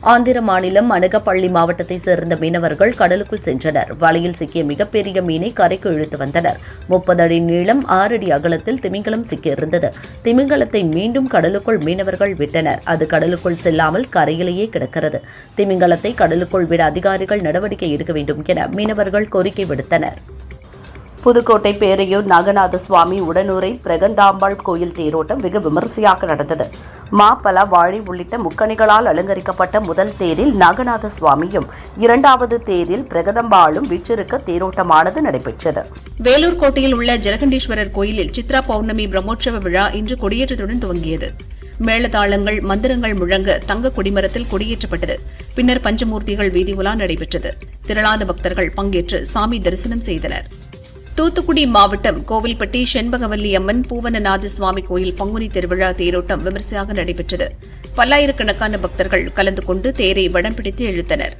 ஆந்திர மாநிலம் அனகப்பள்ளி மாவட்டத்தைச் சேர்ந்த மீனவர்கள் கடலுக்குள் சென்றனர். வலையில் சிக்கிய மிகப்பெரிய மீனை கரைக்கு இழுத்து வந்தனர். முப்பது அடி நீளம் ஆறு அடி அகலத்தில் திமிங்கலம் சிக்கியிருந்தது. திமிங்கலத்தை மீண்டும் கடலுக்குள் மீனவர்கள் விட்டனர். அது கடலுக்குள் செல்லாமல் கரையிலேயே கிடக்கிறது. திமிங்கலத்தை கடலுக்குள் விட அதிகாரிகள் நடவடிக்கை எடுக்க வேண்டும் என மீனவர்கள் கோரிக்கை விடுத்தனர். புதுக்கோட்டை பேரையூர் நாகநாத சுவாமி உடனூரை பிரகந்தாம்பாள் கோயில் தேரோட்டம் வெகு விமரிசையாக நடந்தது. மாப்பழ வாழை உள்ளிட்ட முக்கணிகளால் அலங்கரிக்கப்பட்ட முதல் தேரில் நாகநாத சுவாமியும் இரண்டாவது தேரில் பிரகதம்பாளும் வீற்றிருக்க தேரோட்டமானது நடைபெற்றது. வேலூர் கோட்டையில் உள்ள ஜலகண்டீஸ்வரர் கோயிலில் சித்ரா பௌர்ணமி பிரம்மோற்சவ விழா இன்று கொடியேற்றத்துடன் துவங்கியது. மேளதாளங்கள் மந்திரங்கள் முழங்க தங்க கொடிமரத்தில் கொடியேற்றப்பட்டது. பின்னர் பஞ்சமூர்த்திகள் வீதி உலா நடைபெற்றது. திரளான பக்தர்கள் பங்கேற்று சாமி தரிசனம் செய்தனர். தூத்துக்குடி மாவட்டம் கோவில்பட்டி செண்பகவல்லி அம்மன் பூவனநாத சுவாமி கோயில் பங்குனி திருவிழா தேரோட்டம் விமரிசையாக நடைபெற்றது. பல்லாயிரக்கணக்கான பக்தர்கள் கலந்து கொண்டு தேரை வடம் பிடித்து இழுத்தனர்.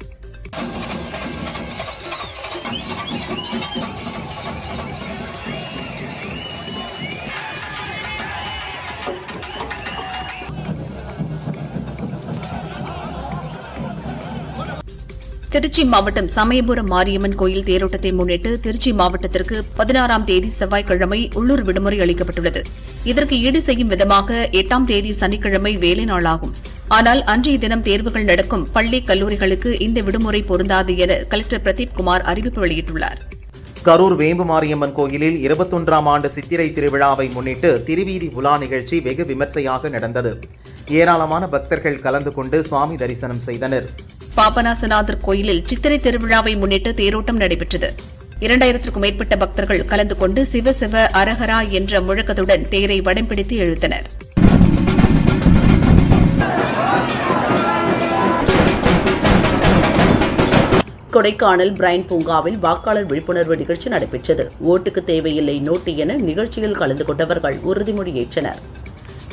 திருச்சி மாவட்டம் சமயபுரம் மாரியம்மன் கோயில் தேரோட்டத்தை முன்னிட்டு திருச்சி மாவட்டத்திற்கு பதினாறாம் தேதி செவ்வாய்க்கிழமை உள்ளூர் விடுமுறை அளிக்கப்பட்டுள்ளது. இதற்கு ஈடு செய்யும் விதமாக எட்டாம் தேதி சனிக்கிழமை வேலை நாளாகும். ஆனால் அன்றைய தினம் தேர்வுகள் நடக்கும் பள்ளி கல்லூரிகளுக்கு இந்த விடுமுறை பொருந்தாது என கலெக்டர் பிரதீப் குமார் அறிவிப்பு வெளியிட்டுள்ளார். கரூர் வேம்பு மாரியம்மன் கோயிலில் இருபத்தொன்றாம் ஆண்டு சித்திரை திருவிழாவை முன்னிட்டு திருவீதி உலா நிகழ்ச்சி வெகு விமர்சையாக நடந்தது. ஏராளமான பக்தர்கள் கலந்து கொண்டு சுவாமி தரிசனம் செய்தனர். பாபநாசநாதர் கோயிலில் சித்திரை திருவிழாவை முன்னிட்டு தேரோட்டம் நடைபெற்றது. இரண்டாயிரத்திற்கும் மேற்பட்ட பக்தர்கள் கலந்து கொண்டு சிவ சிவ அரஹரா என்ற முழக்கத்துடன் தேரை வடம் பிடித்து இழுத்தனர் கொடைக்கானல் பிரைன் பூங்காவில் வாக்காளர் விழிப்புணர்வு நிகழ்ச்சி நடைபெற்றது. ஓட்டுக்கு தேவையில்லை நோட்டு என நிகழ்ச்சியில் கலந்து கொண்டவர்கள் உறுதிமொழி ஏற்றனர்.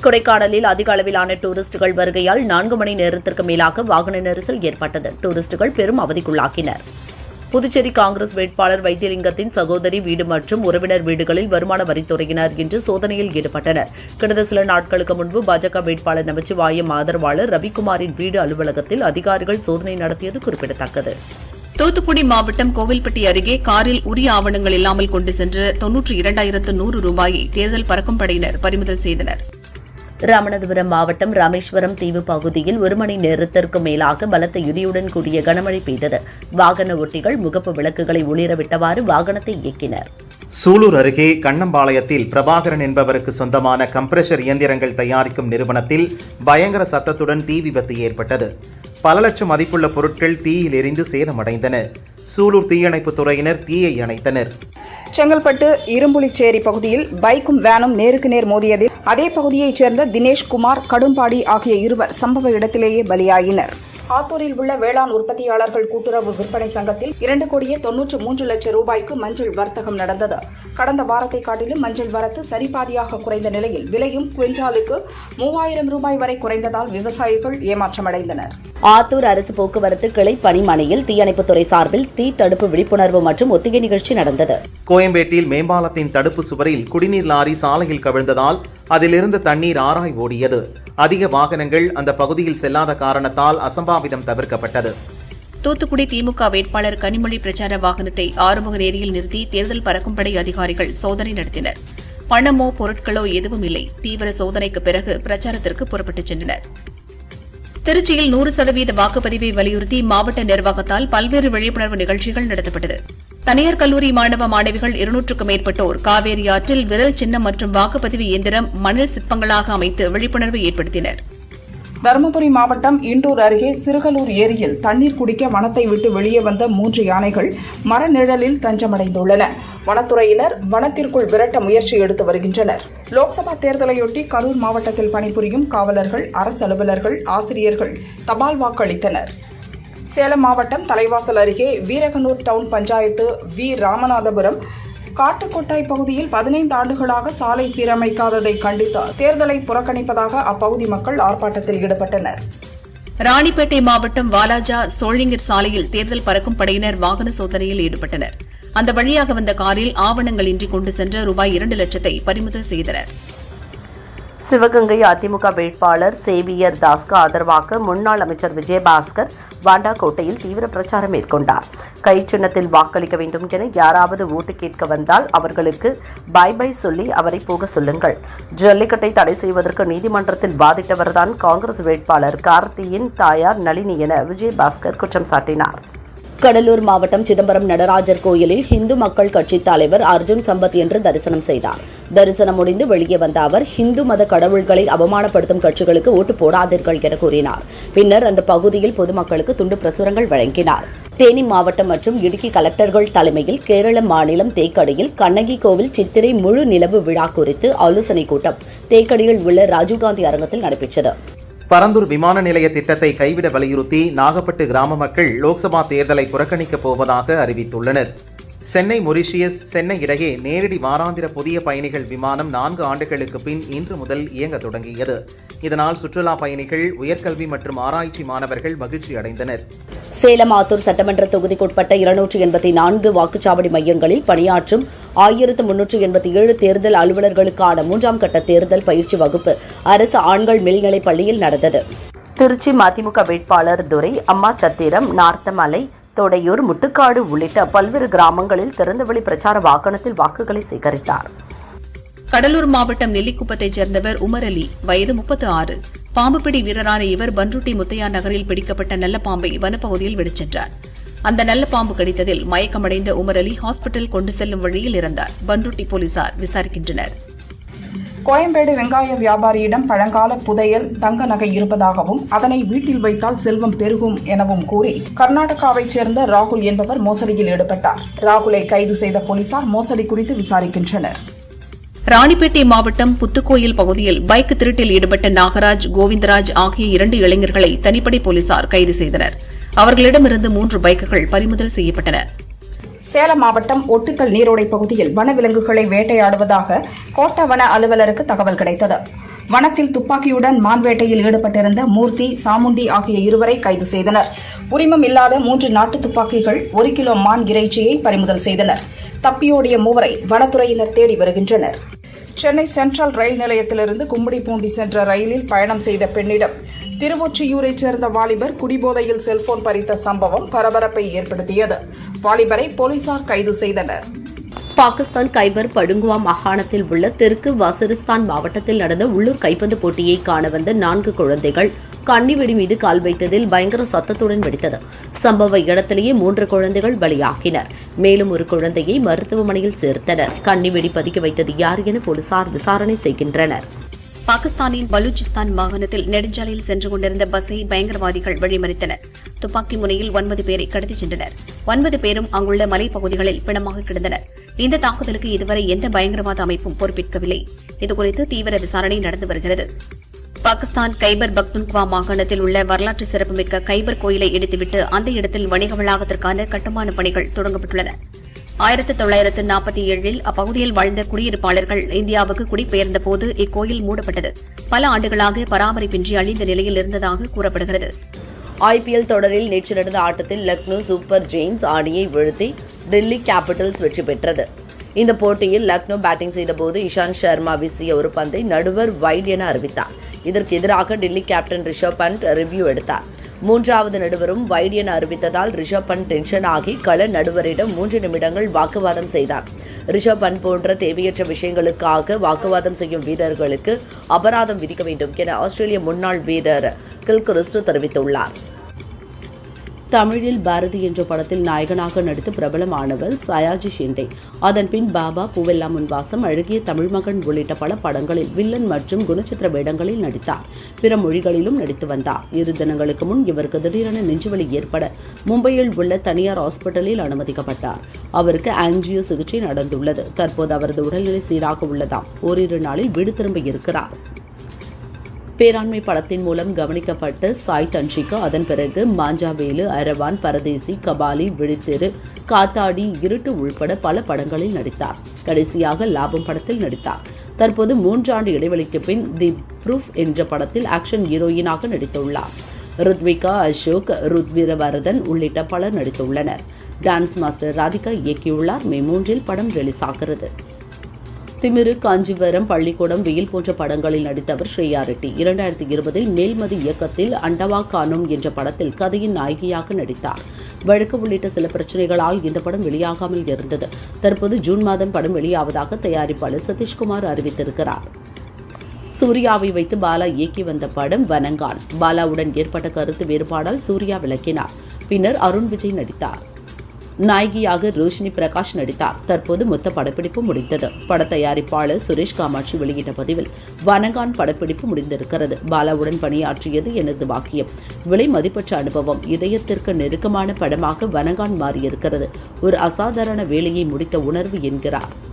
கொடைக்கானலில் அதிக அளவிலான டூரிஸ்டுகள் வருகையால் நான்கு மணி நேரத்திற்கு மேலாக வாகன நெரிசல் ஏற்பட்டது. டூரிஸ்டுகள் பெரும் அவதிக்குள்ளாக்கினர். புதுச்சேரி காங்கிரஸ் வேட்பாளர் வைத்தியலிங்கத்தின் சகோதரி வீடு மற்றும் உறவினர் வீடுகளில் வருமான வரித்துறையினர் இன்று சோதனையில் ஈடுபட்டனர். கடந்த சில நாட்களுக்கு முன்பு பாஜக வேட்பாளர் நமச்சிவாயம் ஆதரவாளர் ரவிக்குமாரின் வீடு அலுவலகத்தில் அதிகாரிகள் சோதனை நடத்தியது குறிப்பிடத்தக்கது. தூத்துக்குடி மாவட்டம் கோவில்பட்டி அருகே காரில் உரிய ஆவணங்கள் இல்லாமல் கொண்டு சென்ற தொன்னூற்றி இரண்டாயிரத்து நூறு ரூபாயை தேர்தல் பறக்கும் படையினர் பறிமுதல் செய்தனர். ராமநாதபுரம் மாவட்டம் ராமேஸ்வரம் தீவு பகுதியில் ஒரு மணி நேரத்திற்கு மேலாக பலத்த இடியுடன் கூடிய கனமழை பெய்தது. வாகன ஓட்டிகள் முகப்பு விளக்குகளை ஒளிரவிட்டவாறு வாகனத்தை இயக்கினர். சூலூர் அருகே கண்ணம்பாளையத்தில் பிரபாகரன் என்பவருக்கு சொந்தமான கம்ப்ரெஷர் இயந்திரங்கள் தயாரிக்கும் நிறுவனத்தில் பயங்கர சத்தத்துடன் தீ விபத்து ஏற்பட்டது. பல லட்சம் மதிப்புள்ள பொருட்கள் தீயில் எரிந்து சேதமடைந்தன. சூலூர் தீயணைப்பு துறையினர் தீயை அணைத்தனர். செங்கல்பட்டு இரும்புலிச்சேரி பகுதியில் பைக்கும் வேனும் நேருக்கு நேர் மோதியதில் அதே பகுதியைச் சேர்ந்த தினேஷ்குமார் கடும்பாடி ஆகிய இருவர் சம்பவ இடத்திலேயே பலியாயினர். ஆத்தூரில் உள்ள வேளாண் உற்பத்தியாளர்கள் கூட்டுறவு விற்பனை சங்கத்தில் இரண்டு கோடியே தொன்னூற்று மூன்று லட்சம் ரூபாய்க்கு மஞ்சள் வர்த்தகம் நடந்தது. கடந்த வாரத்தை காட்டிலும் மஞ்சள் வரத்து சரிபாதியாக குறைந்த நிலையில் விலையும் குவிண்டாலுக்கு மூவாயிரம் ரூபாய் வரை குறைந்ததால் விவசாயிகள் ஏமாற்றமடைந்தனர். ஆத்தூர் அரசு போக்குவரத்து கிளை பணிமனையில் தீயணைப்புத்துறை சார்பில் தீ தடுப்பு விழிப்புணர்வு மற்றும் ஒத்திகை நிகழ்ச்சி நடந்தது. கோயம்பேட்டில் மேம்பாலத்தின் தடுப்பு சுவரில் குடிநீர் லாரி சாலையில் கவிழ்ந்ததால் அதிலிருந்து தண்ணீர் ஆராய் ஓடியது. அதிக வாகனங்கள் அந்த பகுதியில் செல்லாத காரணத்தால் அசம்பாவிதம் தவிர்க்கப்பட்டது. தூத்துக்குடி திமுக வேட்பாளர் கனிமொழி பிரச்சார வாகனத்தை ஆறுமுக நேரியில் நிறுத்தி தேர்தல் பறக்கும் படை அதிகாரிகள் சோதனை நடத்தினர். பணமோ பொருட்களோ எதுவும் இல்லை. தீவிர சோதனைக்கு பிறகு பிரச்சாரத்திற்கு புறப்பட்டுச் சென்றனர். திருச்சியில் நூறு சதவீத வாக்குப்பதிவை வலியுறுத்தி மாவட்ட நிர்வாகத்தால் பல்வேறு விழிப்புணர்வு நிகழ்ச்சிகள் நடத்தப்பட்டது. தனியார் கல்லூரி மாணவ மாணவிகள் இருநூற்றுக்கும் மேற்பட்டோர் காவேரி ஆற்றில் விரல் சின்னம் மற்றும் வாக்குப்பதிவு இயந்திரம் மணல் சிற்பங்களாக அமைத்து விழிப்புணர்வு ஏற்படுத்தினர். தருமபுரி மாவட்டம் இண்டூர் அருகே சிறுகலூர் ஏரியில் தண்ணீர் குடிக்க வனத்தை விட்டு வெளியே வந்த மூன்று யானைகள் மரநிழலில் தஞ்சமடைந்துள்ளன. வனத்துறையினர் வனத்திற்குள் விரட்ட முயற்சி எடுத்து வருகின்றனர். லோக்சபா தேர்தலையொட்டி கரூர் மாவட்டத்தில் பணிபுரியும் காவலர்கள் அரசு அலுவலர்கள் ஆசிரியர்கள் தபால் வாக்களித்தனர். சேலம் மாவட்டம் தலைவாசல் அருகே வீரகனூர் டவுன் பஞ்சாயத்து வி. ராமநாதபுரம் காட்டுக்கொட்டாய் பகுதியில் பதினைந்து ஆண்டுகளாக சாலை சீரமைக்காததை கண்டித்து தேர்தலை புறக்கணிப்பதாக அப்பகுதி மக்கள் ஆர்ப்பாட்டத்தில் ஈடுபட்டனர். ராணிப்பேட்டை மாவட்டம் வாலாஜா சோழிங்கர் சாலையில் தேர்தல் பறக்கும் படையினர் வாகன சோதனையில் ஈடுபட்டனர். அந்த வழியாக வந்த காரில் ஆவணங்களின்றி கொண்டு சென்ற ரூபாய் இரண்டு லட்சத்தை பறிமுதல் செய்தனர். சிவகங்கை அதிமுக வேட்பாளர் சேவியர் தாஸ்க்கு ஆதரவாக முன்னாள் அமைச்சர் விஜயபாஸ்கர் வாண்டாக்கோட்டையில் தீவிர பிரச்சாரம் மேற்கொண்டார். கை சின்னத்தில் வாக்களிக்க வேண்டும் என யாராவது ஓட்டு கேட்க வந்தால் அவர்களுக்கு பாய் பை சொல்லி அவரை போக சொல்லுங்கள். ஜல்லிக்கட்டை தடை செய்வதற்கு நீதிமன்றத்தில் வாதிட்டவர்தான் காங்கிரஸ் வேட்பாளர் கார்த்தியின் தாயார் நளினி என விஜயபாஸ்கர் குற்றம் சாட்டினார். கடலூர் மாவட்டம் சிதம்பரம் நடராஜர் கோயிலில் இந்து மக்கள் கட்சித் தலைவர் அர்ஜுன் சம்பத் என்று தரிசனம் செய்தார். தரிசனம் முடிந்து வெளியே வந்த அவர் இந்து மத கடவுள்களை அவமானப்படுத்தும் கட்சிகளுக்கு ஓட்டு போடாதீர்கள் என கூறினார். பின்னர் அந்த பகுதியில் பொதுமக்களுக்கு துண்டு பிரசுரங்கள் வழங்கினார். தேனி மாவட்டம் மற்றும் இடுக்கி கலெக்டர்கள் தலைமையில் கேரள மாநிலம் தேக்கடியில் கண்ணகி கோவில் சித்திரை முழு நிலவு விழா குறித்து ஆலோசனைக் கூட்டம். தேக்கடியில் உள்ள ராஜீவ்காந்தி அரங்கத்தில் நடைபெற்றது. பரந்தூர் விமான நிலைய திட்டத்தை கைவிட வலியுறுத்தி நாகப்பட்டு கிராம மக்கள் லோக்சபா தேர்தலை புறக்கணிக்கப் போவதாக அறிவித்துள்ளனர். சென்னை மொரிஷியஸ் சென்னை இடையே நேரடி வாராந்திர புதிய பயணிகள் விமானம் நான்கு ஆண்டுகளுக்கு பின் இன்று முதல் இயங்க தொடங்கியது. இதனால் சுற்றுலா பயணிகள் உயர்கல்வி மற்றும் ஆராய்ச்சி மாணவர்கள் மகிழ்ச்சி அடைந்தனர். சேலம் ஆத்தூர் சட்டமன்ற தொகுதிக்குட்பட்ட இருநூற்றி எண்பத்தி நான்கு வாக்குச்சாவடி மையங்களில் பணியாற்றும் ஆயிரத்து முன்னூற்று எண்பத்தி ஏழு தேர்தல் அலுவலர்களுக்கான மூன்றாம் கட்ட தேர்தல் பயிற்சி வகுப்பு அரசு ஆண்கள் மேல்நிலைப் பள்ளியில் நடந்தது. திருச்சி மதிமுக வேட்பாளர் துரை அம்மா சத்திரம் நார்த்தமலை தொடையூர் முட்டுக்காடு உள்ளிட்ட பல்வேறு கிராமங்களில் திறந்தவெளி பிரச்சார வாகனத்தில் வாக்குகளை சேகரித்தார். கடலூர் மாவட்டம் நெல்லிக்குப்பத்தைச் சேர்ந்தவர் உமர் அலி வயது முப்பத்து ஆறு பாம்புபிடி வீரரான இவர் பன்ருட்டி முத்தையா நகரில் பிடிக்கப்பட்ட நல்ல பாம்பை வனப்பகுதியில் விடுச்சென்றார் அந்த நல்ல பாம்பு கடித்ததில் மயக்கமடைந்த உமர் அலி ஹாஸ்பிட்டல் கொண்டு செல்லும் வழியில் இறந்தார். பன்ருட்டி போலீசார் விசாரிக்கின்றனர். கோயம்பேடு வெங்காய வியாபாரியிடம் பழங்கால புதையல் தங்க நகை இருப்பதாகவும் அதனை வீட்டில் வைத்தால் செல்வம் பெருகும் எனவும் கூறி கர்நாடகாவைச் சேர்ந்த ராகுல் என்பவர் மோசடியில் ஈடுபட்டார். ராகுலை கைது செய்த போலீசார் மோசடி குறித்து விசாரிக்கின்றனர். ராணிப்பேட்டை மாவட்டம் புத்துக்கோயில் பகுதியில் பைக் திருட்டில் ஈடுபட்ட நாகராஜ் கோவிந்தராஜ் ஆகிய இரண்டு இளைஞர்களை தனிப்படை போலீசார் கைது செய்தனர். அவர்களிடமிருந்து மூன்று பைக்குகள் பறிமுதல் செய்யப்பட்டன. சேலம் மாவட்டம் ஒட்டுக்கல் நீரோடை பகுதியில் வனவிலங்குகளை வேட்டையாடுவதாக கோட்ட வன அலுவலருக்கு தகவல் கிடைத்தது. வனத்தில் துப்பாக்கியுடன் மான் வேட்டையில் ஈடுபட்டிருந்த மூர்த்தி சாமுண்டி ஆகிய இருவரை கைது செய்தனர். உரிமம் இல்லாத மூன்று நாட்டு துப்பாக்கிகள் ஒரு கிலோ மான் இறைச்சியை பறிமுதல் செய்தனர். தப்பியோடிய மூவரை வனத்துறையினர் தேடி வருகின்றனர். சென்னை சென்ட்ரல் ரயில் நிலையத்திலிருந்து கும்மிடிப்பூண்டி சென்ற ரயிலில் பயணம் செய்த பெண்ணிடம் திருவொற்றியூரைச் சேர்ந்த வாலிபர் குடிபோதையில் செல்போன் பறித்த சம்பவம் பரபரப்பை ஏற்படுத்தியது. வாலிபரை போலீசார் கைது செய்தனர். பாகிஸ்தான் கைபர் படுங்குவா மாகாணத்தில் உள்ள தெற்கு வசிரிஸ்தான் மாவட்டத்தில் நடந்த உள்ளூர் கைப்பந்து போட்டியை காண வந்த நான்கு குழந்தைகள் கன்னிவெடி மீது கால் வைத்ததில் பயங்கர சத்தத்துடன் வெடித்தது. சம்பவ இடத்திலேயே மூன்று குழந்தைகள் பலியாகினர். மேலும் ஒரு குழந்தையை மருத்துவமனையில் சேர்த்தனர். கன்னிவெடி பதுக்கி வைத்தது யார் என போலீசார் விசாரணை செய்கின்றனர். பாகிஸ்தானின் பலூச்சிஸ்தான் மாகாணத்தில் நெடுஞ்சாலையில் சென்று கொண்டிருந்த பஸ்ஸை பயங்கரவாதிகள் வழிமறித்தனர். துப்பாக்கி முனையில் ஒன்பது பேரை கடத்திச் சென்றனர். ஒன்பது பேரும் அங்குள்ள மலைப்பகுதிகளில் பிணமாக கிடந்தனர். இந்த தாக்குதலுக்கு இதுவரை எந்த பயங்கரவாத அமைப்பும் பொறுப்பேற்கவில்லை. இதுகுறித்து தீவிர விசாரணை நடந்து வருகிறது. பாகிஸ்தான் கைபர் பக்துன்குவா மாகாணத்தில் உள்ள வரலாற்று சிறப்புமிக்க கைபர் கோயிலை இடித்துவிட்டு அந்த இடத்தில் வணிக வளாகத்திற்கான கட்டுமான பணிகள் தொடங்கப்பட்டுள்ளன. ஆயிரத்தி தொள்ளாயிரத்து நாற்பத்தி ஏழில் அப்பகுதியில் வாழ்ந்த குடியிருப்பாளர்கள் இந்தியாவுக்கு குடிபெயர்ந்த போது இக்கோயில் மூடப்பட்டது. பல ஆண்டுகளாக பராமரிப்பின்றி அழிந்த நிலையில் இருந்ததாக கூறப்படுகிறது. ஐபிஎல் தொடரில் நேற்று நடந்த ஆட்டத்தில் லக்னோ சூப்பர் ஜெயின்ஸ் ஆடியை வீழ்த்தி டெல்லி கேபிட்டல்ஸ் வெற்றி பெற்றது. இந்த போட்டியில் லக்னோ பேட்டிங் செய்தபோது இஷாந்த் சர்மா வீசிய ஒரு பந்தை நடுவர் வைட் என அறிவித்தார். இதற்கு எதிராக டெல்லி கேப்டன் ரிஷப் பண்ட் ரிவ்யூ எடுத்தார். மூன்றாவது நடுவரும் வைட் அறிவித்ததால் ரிஷப் பண்ட் டென்ஷன் ஆகி கள நடுவரிடம் மூன்று நிமிடங்கள் வாக்குவாதம் செய்தார். ரிஷப் பண்ட் போன்ற தேவையற்ற விஷயங்களுக்காக வாக்குவாதம் செய்யும் வீரர்களுக்கு அபராதம் விதிக்க வேண்டும் என ஆஸ்திரேலிய முன்னாள் வீரர் கில்கிறிஸ்ட் தெரிவித்துள்ளார். தமிழில் பாரதி என்ற படத்தில் நாயகனாக நடித்து பிரபலமானவர் சயாஜி ஷிண்டே. அதன்பின் பாபா பூவெல்லாம் முன்வாசம் அழகிய தமிழ் மகன் உள்ளிட்ட பல படங்களில் வில்லன் மற்றும் குணச்சித்திர வேடங்களில் நடித்தார். பிற மொழிகளிலும் நடித்து வந்தார். இரு தினங்களுக்கு முன் இவருக்கு திடீரென நெஞ்சுவலி ஏற்பட மும்பையில் உள்ள தனியார் ஹாஸ்பிட்டலில் அனுமதிக்கப்பட்டார். அவருக்கு ஆன்ஜியோ சிகிச்சை நடந்துள்ளது. தற்போது அவரது உடல்நிலை சீராக உள்ளதாம். ஓரிரு நாளில் வீடு திரும்ப இருக்கிறார். பேராண்மை படத்தின் மூலம் கவனிக்கப்பட்ட சாய் தன்ஷிகா அதன் பிறகு மாஞ்சாவேலு அரவான் பரதேசி கபாலி விழித்திரு காத்தாடி இருட்டு உள்பட பல படங்களில் நடித்தார். கடைசியாக லாபம் படத்தில் நடித்தார். தற்போது மூன்றாண்டு இடைவெளிக்கு பின் தி ப்ரூஃப் என்ற படத்தில் ஆக்ஷன் ஹீரோயினாக நடித்துள்ளார். ருத்விகா அசோக் ருத்விரவரதன் உள்ளிட்ட பலர் நடித்துள்ளனர். டான்ஸ் மாஸ்டர் ராதிகா இயக்கியுள்ளார். மே மூன்றில் படம் ரிலீஸ் ஆகிறது. திமிரு காஞ்சிவரம் பள்ளிக்கூடம் வெயில் போன்ற படங்களில் நடித்தவர் ஸ்ரேயா ரெட்டி. இரண்டாயிரத்தி இருபதில் மேல்மதி இயக்கத்தில் அண்டவா கானோம் என்ற படத்தில் கதையின் நாயகியாக நடித்தார். வழக்கு உள்ளிட்ட சில பிரச்சனைகளால் இந்த படம் வெளியாகாமல் இருந்தது. தற்போது ஜூன் மாதம் படம் வெளியாவதாக தயாரிப்பாளர் சதீஷ்குமார் அறிவித்திருக்கிறார். சூர்யாவை வைத்து பாலா இயக்கி வந்த படம் வனங்கான் பாலாவுடன் ஏற்பட்ட கருத்து வேறுபாடால் சூர்யா விளக்கினார். பின்னர் அருண் விஜய் நடித்தார். நாயகியாக ரோஷினி பிரகாஷ் நடித்தார். தற்போது மொத்த படப்பிடிப்பு முடிந்தது. பட தயாரிப்பாளர் சுரேஷ் காமாட்சி வெளியிட்ட பதிவில் வனங்கான் படப்பிடிப்பு முடிந்திருக்கிறது. பாலாவுடன் பணியாற்றியது எனது பாக்கியம். விலை மதிப்பற்ற அனுபவம். இதயத்திற்கு நெருக்கமான படமாக வனங்கான் மாறியிருக்கிறது. ஒரு அசாதாரண வேலையை முடித்த உணர்வு என்கிறார்.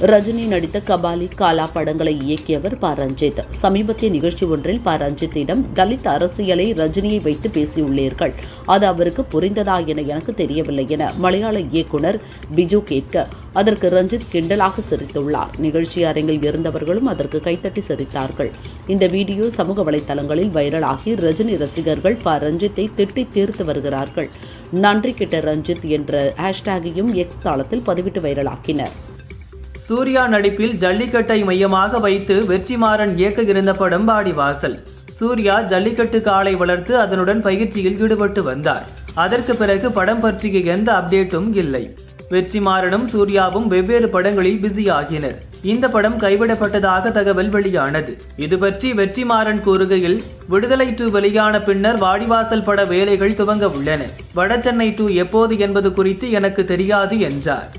ரஜினி நடித்த கபாலி காலா படங்களை இயக்கியவர் ப. ரஞ்சித். சமீபத்திய நிகழ்ச்சி ஒன்றில் ப. ரஞ்சித்திடம் தலித் அரசியலை ரஜினியை வைத்து பேசியுள்ளீர்கள். அது அவருக்கு புரிந்ததா என எனக்கு தெரியவில்லை என மலையாள இயக்குனர் பிஜு கேட்க அதற்கு ரஞ்சித் கிண்டலாக சிரித்துள்ளார். நிகழ்ச்சி அரங்கில் இருந்தவர்களும் அதற்கு கைத்தட்டி சிரித்தார்கள். இந்த வீடியோ சமூக வலைதளங்களில் வைரலாகி ரஜினி ரசிகர்கள் ப. ரஞ்சித்தை திட்டி தீர்த்து வருகிறார்கள். நன்றி கிட்ட ரஞ்சித் என்ற ஹேஷ்டேகையும் எக்ஸ் தளத்தில் பதிவிட்டு வைரலாக்கினர். சூர்யா நடிப்பில் ஜல்லிக்கட்டை மையமாக வைத்து வெற்றிமாறன் இயக்க இருந்த படம் பாடிவாசல் சூர்யா ஜல்லிக்கட்டு காலை வளர்த்து அதனுடன் பயிற்சியில் ஈடுபட்டு வந்தார். அதற்கு பிறகு படம் பற்றிய எந்த அப்டேட்டும் இல்லை. வெற்றிமாறனும் சூர்யாவும் வெவ்வேறு படங்களில் பிஸியாகினர். இந்த படம் கைவிடப்பட்டதாக தகவல் வெளியானது. இது பற்றி வெற்றிமாறன் கூறுகையில் விடுதலை டூ வெளியான பின்னர் வாடிவாசல் பட வேலைகள் துவங்க உள்ளன. வடசென்னை டூ எப்போது என்பது குறித்து எனக்கு தெரியாது என்றார்.